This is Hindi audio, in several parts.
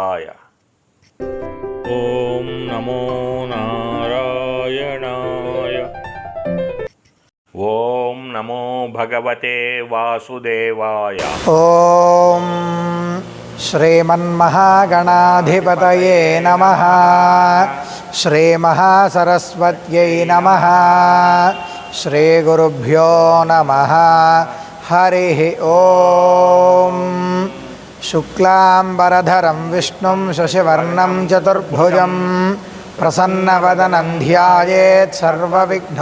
आय। ॐ नमो नारायणाय। ॐ नमो भगवते वासुदेवाय। ॐ श्रीमन्महागणाधिपतये नमः। श्रीमहासरस्वत्यै नमः। श्रीगुरुभ्यो नमः। हरिः ॐ शुक्लाम्बरधरं विष्णुं शशिवर्णं चतुर्भुजं प्रसन्नवदनं ध्यायेत् सर्वविघ्नोपशान्तये।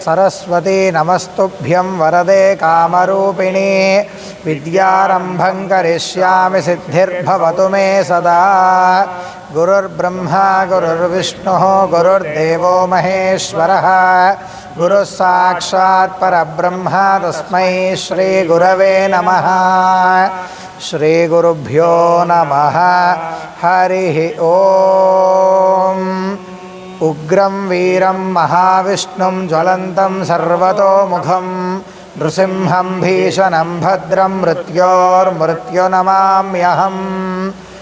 सरस्वती नमस्तुभ्यं वरदे कामरूपिणी, विद्यारम्भं करिष्यामि सिद्धिर्भवतु मे सदा। गुरुर्ब्रह्मा, गुरुर्विष्णुः, गुरुर्देवो महेश्वरः। गुरुः साक्षात् परब्रह्मा तस्मै श्रीगुरवे नमः। श्रीगुरुभ्यो नमः। हरिः ॐ उग्रं वीरं महाविष्णुं ज्वलन्तं सर्वतोमुखं। नृसिंहं भीषणं भद्रं मृत्योर्मृत्युनमाम्यहम्।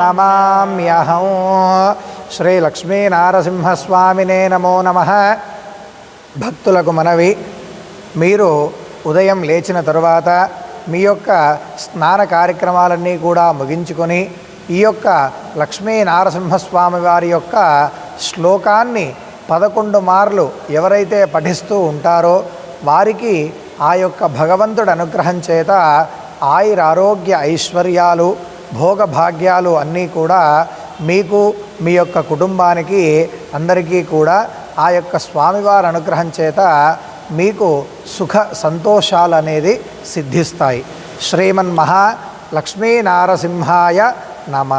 నమామ్యహం. శ్రీ లక్ష్మీనారసింహస్వామినే నమో నమ. భక్తులకు మనవి మీరు ఉదయం లేచిన తరువాత మీ యొక్క స్నాన కార్యక్రమాలన్నీ కూడా ముగించుకొని ఈ యొక్క లక్ష్మీనారసింహస్వామి వారి యొక్క శ్లోకాన్ని పదకొండు మార్లు ఎవరైతే పఠిస్తూ ఉంటారో వారికి ఆ యొక్క భగవంతుడు అనుగ్రహం చేత ఆయురారోగ్య ఐశ్వర్యాలు భోగభాగ్యాలు అన్నీ కూడా మీకు మీ యొక్క కుటుంబానికి అందరికీ కూడా ఆ యొక్క స్వామివారి అనుగ్రహం చేత మీకు సుఖ సంతోషాలు అనేది సిద్ధిస్తాయి శ్రీమన్మహా లక్ష్మీనారసింహాయ నమ.